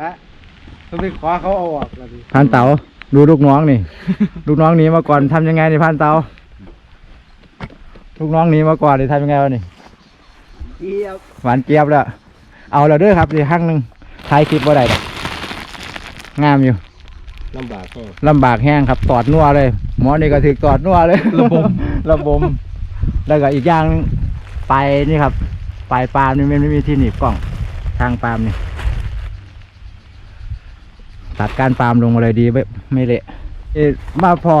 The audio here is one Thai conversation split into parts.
วะต้องไปขอเขาเอาออกแล้วดิพันเต๋าดูลูกน้องนี่ ลูกน้องหนีมาก่อนทำยังไงนี่พันเต๋าลูกน้องหนีมาก่อนนี่ทำยังไงวะนี่เทียบหวานเจี๊ยบแล้ว เอาแล้วเด้อครับอีกครั้งหนึ่งถ่ายคลิปว่าได้ดอกงามอยู่ลำบากแค่ลำบากแห้งครับตอดนัวเลย หมอนี่ก็ถึกตอดนัวเลยระบม ระบม แล้วก็อีกอย่างหนึ่งไปนี่ครับ ปลายปาล์มนี่มันไม่มีที่หนีบกล้อง ทางปาล์มนี่ ตัดการปาล์มลงมาเลยดีไม่ไม่เละมาพอ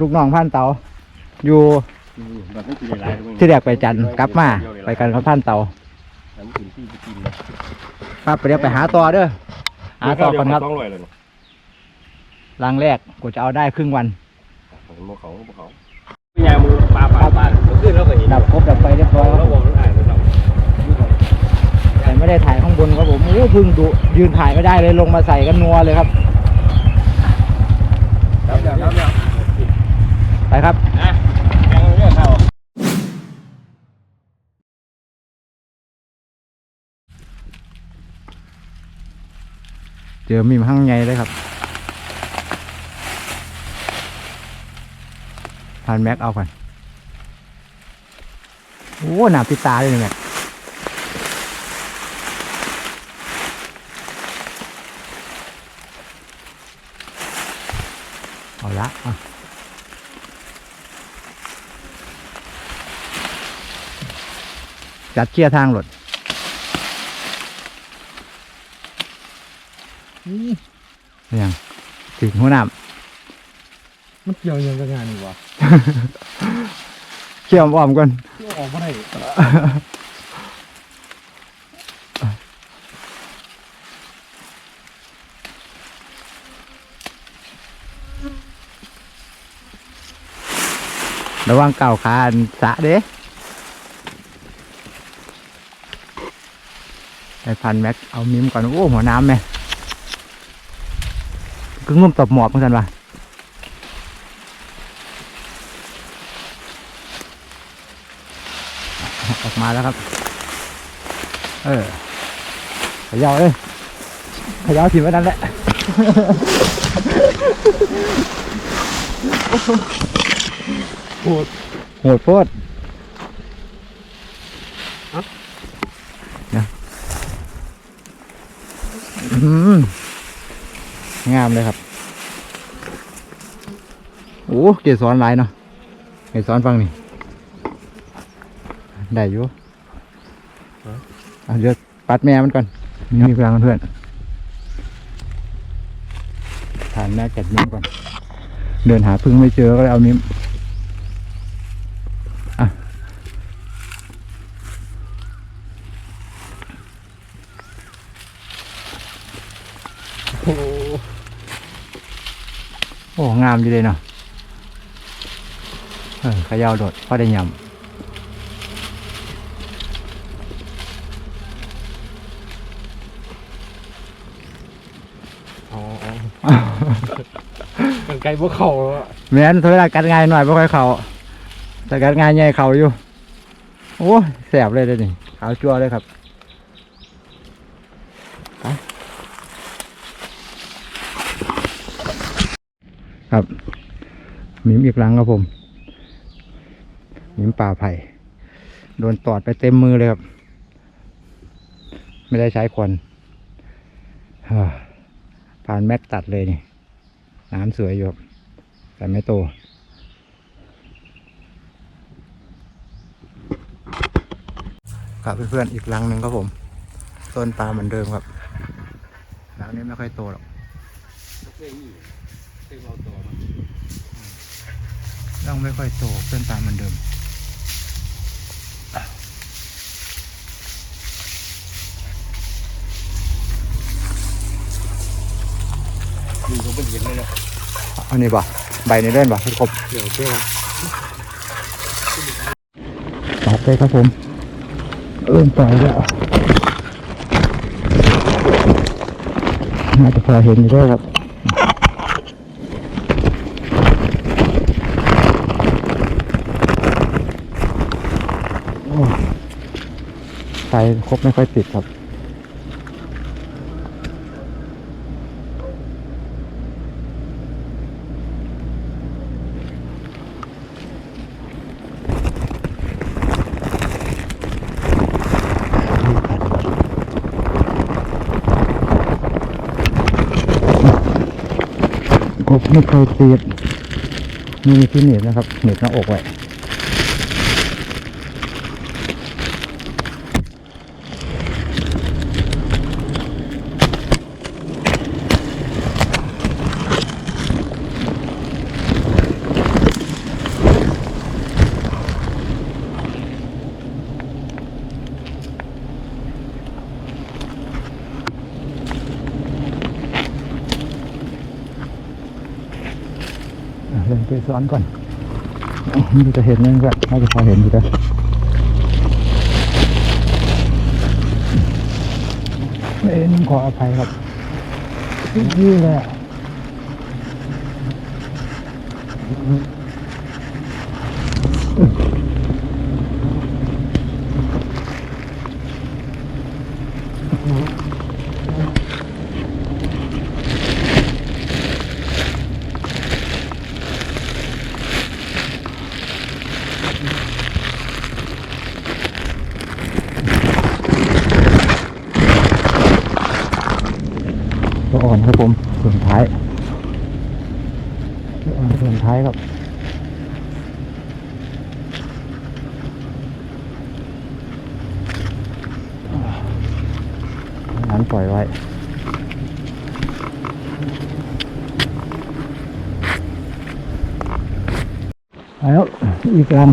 ลูกน้องพันเตาอยู่ที่เลยที่แรกไปจันกลับมา ไปกันกับพันเตาครับไปเดี๋ยวไปหาต่อเด้อหาต่อก่อนครับลังแรกกูจะเอาได้ครึ่งวันของเขาของเขายามือปลาปลาปลาขึ้นแล้วก็เห็นดับครบดับไฟเรียบร้อยแล้ววงอ่านแล้ว แต่ ไม่ได้ถ่ายข้างบนครับผมโอ้พึ่งดูยืนถ่ายไม่ได้เลยลงมาใส่กันนัวเลยครับแล้วเดี๋ยวแล้วเดี๋ยวไปครับเจอมีมหั่งใหญ่เลยครับทานแม็กเอาก่อนโอ้หนาปิดตาเลยเนี่ยแม็กเอา ละอะจัดเกียร์ทางรถยังถึงหัวหน้มันเกี่ยวยังกับงานนี่วะำเขี่ยมอ้อมก่อนที่ออกมาได้ ระวังเก่าวขาอันสะเด้ไอพันแม็กเอามิมก่อน โอ้หัวน้ำไหมก็งุ่มตบหมอบเหมือนกันวะออกมาแล้วครับ เออขยาวเลยขยาวถิ่นไว้นั่นแหละ โหดโหดโพดเดี๋ยวอืมงามเลยครับ โอ้เกสรหลายเนาะเกสรฟังนี่ ได้อยู่เอาเดี๋ยวปัดแม่มันก่อนมีมีพลังเพื่อนฐานแม่จัดมิ้มก่อน เดินหาพึ่งไม่เจอก็เลยเอามิ้ม โอ้โหโอ้งามอยู่เลยเนาะเออเขยาวโดดพอได้ยอ๋อำกันไกลพวกเขาอะแม้นเวลากัดง่ายหน่อยไม่ค่อยเขาแต่กัดง่ายใหญ่เขาอยู่ โอ้ยแสบเลยเลยวนี่ขาวจั่วเลยครับ ครับมิมอีกหลังครับผมมิมป่าไผ่โดนตอดไปเต็มมือเลยครับ ไม่ได้ใช้ควันผ่านแม็กตัดเลยนี่น้ำสวยอยู่ครับแต่ไม่โตครับเพื่อนๆอีกหลังหนึ่งครับผม ต้นปลาเหมือนเดิมครับหลังนี้ไม่ค่อยโตหรอก เคยมีเคยเอาตัวมาต้องไม่ค่อยโตต้นปลาเหมือนเดิมดูเขาเป็นยังไงเนาะอันนี้บ่ใบในเล่นบ่ให้ครบเดี๋ยวเจ้าตัดเลยครับผมเริ่มปล่อยแล้วน่าจะพอเห็นอยู่ด้วยครับ ไฟครบไม่ค่อยติดครับ ครบไม่ค่อยติด มีที่เหน็บนะครับเหน็บหน้าอกไว้ เล่นเกสรก่อนมันจะเห็นนั่นก็น่าจะพอเห็นอยู่แล้วเอ็นขออภัยครับนี่แหละ ตัวอ่อนครับผมส่วนท้ายตัวอ่อนส่วนท้ายครับนั้นปล่อยไว้แล้วอีกรัง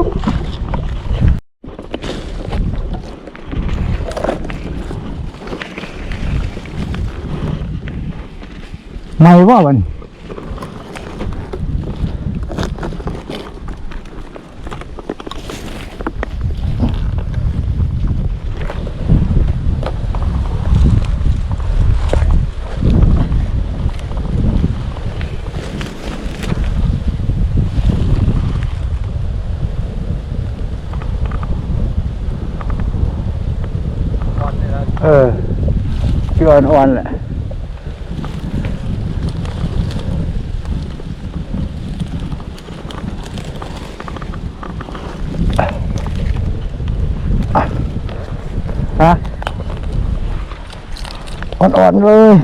ไม่ว่าวันเออพี่ อ่อนๆแหละฮะอ่อนๆเลย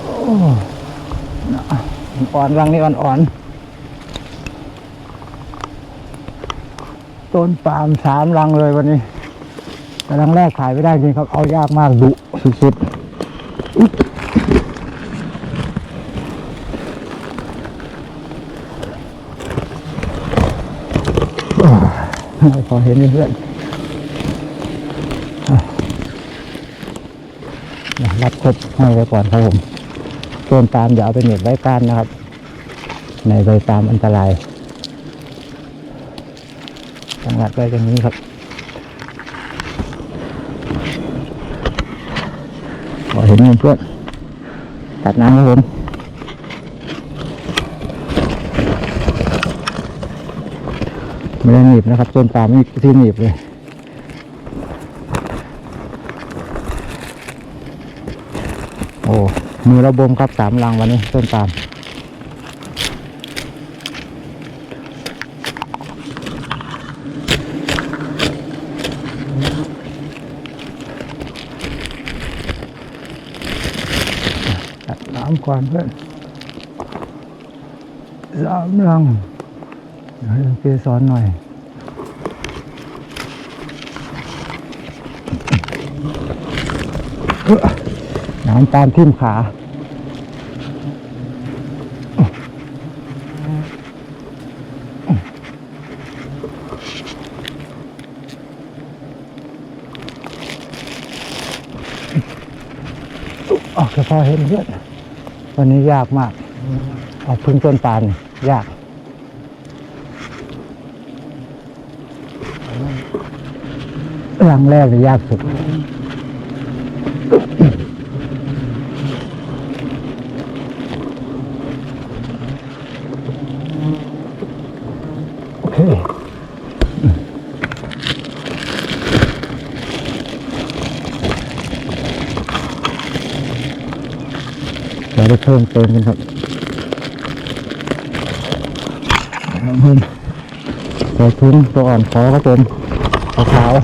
โอ้น่ะ อ่อนรังนี้อ่อนๆ ต้นปาล์มสามรังเลยวันนี้แต่รังแรกขายไม่ได้จริงครับ เอายากมากดุสุดๆพอเห็นเพื่อนรับครบให้ไว้ก่อนครับผมต้นตาลอย่าเอาไปเหน็บไว้ก้านนะครับ ในใบตามอันตรายต้องรัดไว้อย่างนี้ครับพอเห็นเพื่อนตัดน้ำครับผมไม่ได้หนีบนะครับต้นปาล์มไม่ที่หนีบเลยโอ้มีระบมครับสามรังวันนี้ต้นปาล์มตัดน้ำก่อนเพื่อนสามรัง เดี๋ยวให้เกสอ นหน่อยเอ้อน้ำตาลทิ่มขาออกเฉพาะเห็นเพื่อน วันนี้ยากมาก เอาพึ่งต้นปานยากสรังแรกเลยยากสุด ได้เพิ่มเติมกันครับเพิ่มตัวทุ่งตัวอ่อนขอก็เป็นขาวขาว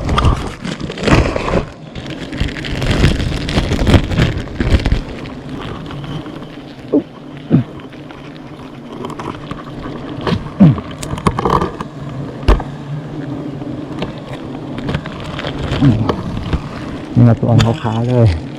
นี่มาตัวอ่อนขาวขาวเลย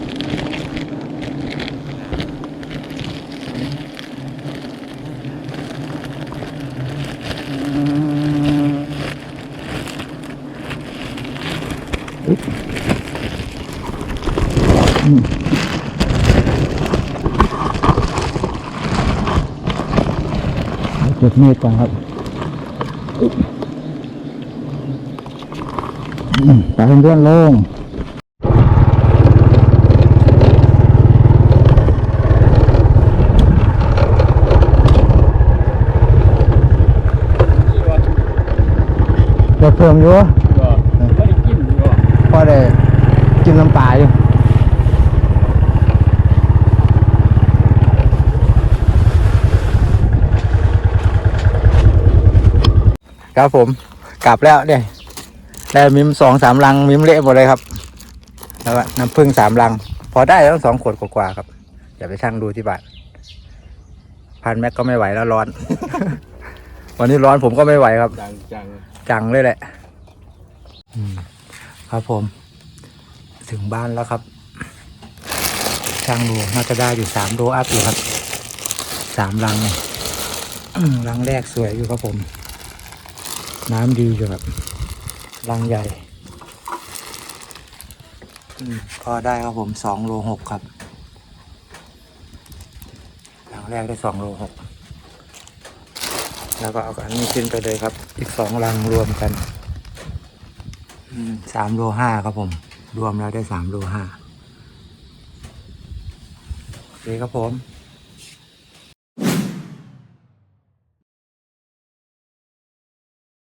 ก็บมีดก่อนครับอืมตาเพื่อนๆลงเดี๋ยวเพิ่มอยู่ ก็ไม่ได้กินก็ พอได้กินน้ำปลาอยู่ ครับผมกลับแล้วเนี่ยได้มิมสองสามลังมิมเละหมดเลยครับ แล้วก็น้ำผึ้งสามลัง พอได้แล้วสองขวดกว่าๆครับอย่าไปชั่งดูที่บ้านพันแม็กก็ไม่ไหวแล้วร้อน วันนี้ร้อนผมก็ไม่ไหวครับ จังจังจังเลยแหละครับผม ถึงบ้านแล้วครับ ช่างดูน่าจะได้อยู่สามโลอัพอยู่ครับสามลังเนี่ยอืมลังแรกสวยอยู่ครับผม น้ำดีอยู่ครับลังใหญ่อืมก็ได้ครับผมสองโลหกครับหลังแรกได้สองโลหกแล้วก็เอาอันนี้ขึ้นไปเลยครับ อีกสองลังรวมกันสามโลห้าครับผม รวมแล้วได้สามโลห้าโอเคครับผม